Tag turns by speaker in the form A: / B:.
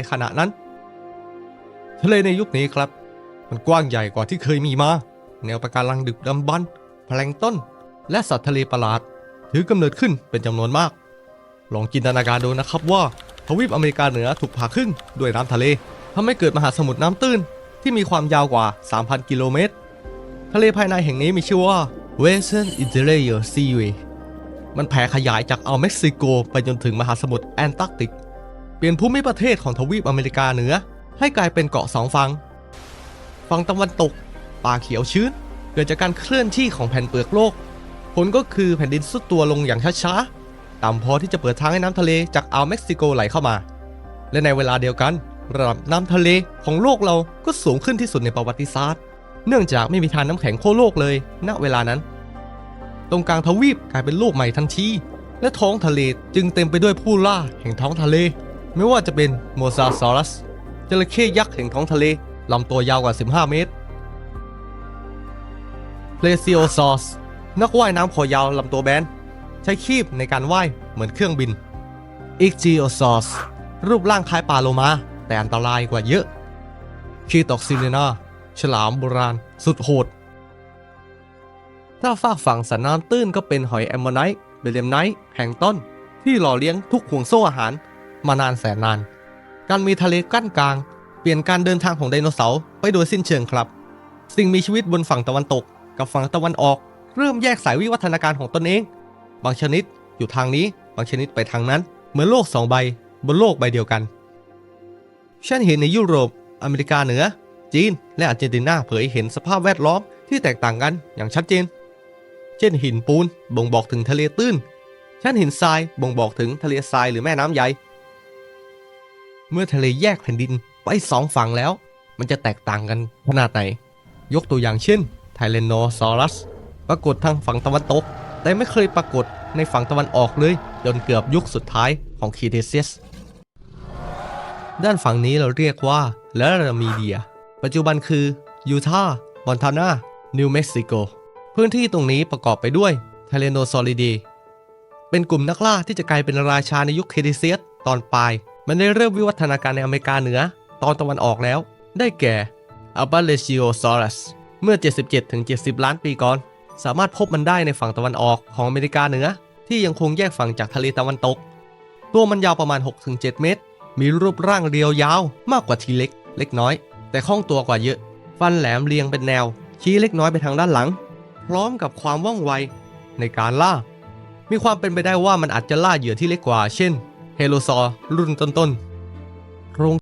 A: ในขณะนั้น ทะเลในยุคนี้ครับ มันกว้างใหญ่กว่าที่เคยมีมา แนวปะการังดึกดำบรรพ์แพลงต้น และสัตว์ทะเลประหลาด ถือกำเนิดขึ้นเป็นจำนวนมาก ลองจินตนาการดูนะครับว่าทวีปอเมริกาเหนือถูกผ่าครึ่งด้วยน้ำทะเลทำให้เกิดมหาสมุทรน้ำตื้นที่มีความยาวกว่า 3,000 กิโลเมตร ทะเลภายในแห่งนี้มีชื่อว่า Western Interior Seaway มันแผ่ขยายจากอาเม็กซิโกไปจนถึงมหาสมุทรแอนตาร์กติก เปลี่ยนภูมิประเทศของทวีปอเมริกาเหนือ ให้กลายเป็นเกาะสองฝั่ง ฝั่งตะวันตก ป่าเขียวชื้น เกิดจากการเคลื่อนที่ของแผ่นเปลือกโลก ผลก็คือแผ่นดินสุดตัวลงอย่างช้าๆ ต่ำพอที่จะเปิดทางให้น้ำทะเลจากอ่าวเม็กซิโกไหลเข้ามา และในเวลาเดียวกัน ระดับน้ำทะเลของโลกเราก็สูงขึ้นที่สุดในประวัติศาสตร์ เนื่องจากไม่มีทานน้ำแข็งโคโลกเลย ณ เวลานั้น ตรงกลางทวีปกลายเป็นโลกใหม่ทันที และท้องทะเลจึงเต็มไปด้วยผู้ล่าแห่งท้องทะเล ไม่ว่าจะเป็นโมซาซอรัสจระเข้ยักษ์แห่งท้องทะเลลำตัวยาวกว่า 15 เมตรเพลซิโอซอสนักว่ายน้ำคอยาวลำตัวแบน ใช้คีบในการว่ายเหมือนเครื่องบินอิกจิโอซอสรูปร่างคล้ายปลาโลมา แต่อันตรายกว่าเยอะคีตอกซิเลนาฉลามโบราณ สุดโหด ถ้าฝากฝั่งสันน้ำตื้นก็เป็นหอยแอมโมไนท์เบลเลมไนท์แห่งต้น ที่หล่อเลี้ยงทุกห่วงโซ่อาหาร มานานแสนนาน การมีทะเลกั้นกลาง เปลี่ยนการเดินทางของไดโนเสาร์ไปโดยสิ้นเชิงครับ สิ่งมีชีวิตบนฝั่งตะวันตก กับฝั่งตะวันออก เริ่มแยกสายวิวัฒนาการของตนเอง บางชนิดอยู่ทางนี้ บางชนิดไปทางนั้น เหมือนโลกสองใบ บนโลกใบเดียวกันฉันเห็นในยุโรป อเมริกาเหนือ จีน และอาร์เจนตินาเผยเห็นสภาพแวดล้อมที่แตกต่างกันอย่างชัดเจน เช่นหินปูนบ่งบอกถึงทะเลตื้นชั้นหินทรายบ่งบอกถึงทะเลทรายหรือแม่น้ำใหญ่ เมื่อทะเลแยกแผ่นดินไปสองฝั่งแล้ว มันจะแตกต่างกันขนาดไหน ยกตัวอย่างเช่นไทเลนโนซอรัสปรากฏทางฝั่งตะวันตก แต่ไม่เคยปรากฏในฝั่งตะวันออกเลย จนเกือบยุคสุดท้ายของคีเทเซียสด้านฝั่งนี้เราเรียกว่าลารามีเดีย ปัจจุบันคือยูทาห์มอนทานานิวเม็กซิโก พื้นที่ตรงนี้ประกอบไปด้วยไทเลโนซอลิดีเป็นกลุ่มนักล่าที่จะกลายเป็นราชาในยุคเคดิเซียสตอนปลาย มันได้เริ่มวิวัฒนาการในอเมริกาเหนือ ตอนตะวันออกแล้ว ได้แก่อัลบาเลชิโอซอรัสเมื่อ 77-70 ล้านปีก่อน สามารถพบมันได้ในฝั่งตะวันออกของอเมริกาเหนือ ที่ยังคงแยกฝั่งจากทะเลตะวันตก ตัวมันยาวประมาณ 6-7 เมตร มีรูปร่างเรียวยาวมากกว่าทีเล็ก เล็กน้อย แต่คล่องตัวกว่าเยอะ ฟันแหลมเรียงเป็นแนว ชี้เล็กน้อยไปทางด้านหลัง พร้อมกับความว่องไวในการล่า มีความเป็นไปได้ว่ามันอาจจะล่าเหยื่อที่เล็กกว่า เช่น โลซอร์รุ่นต้นๆโรง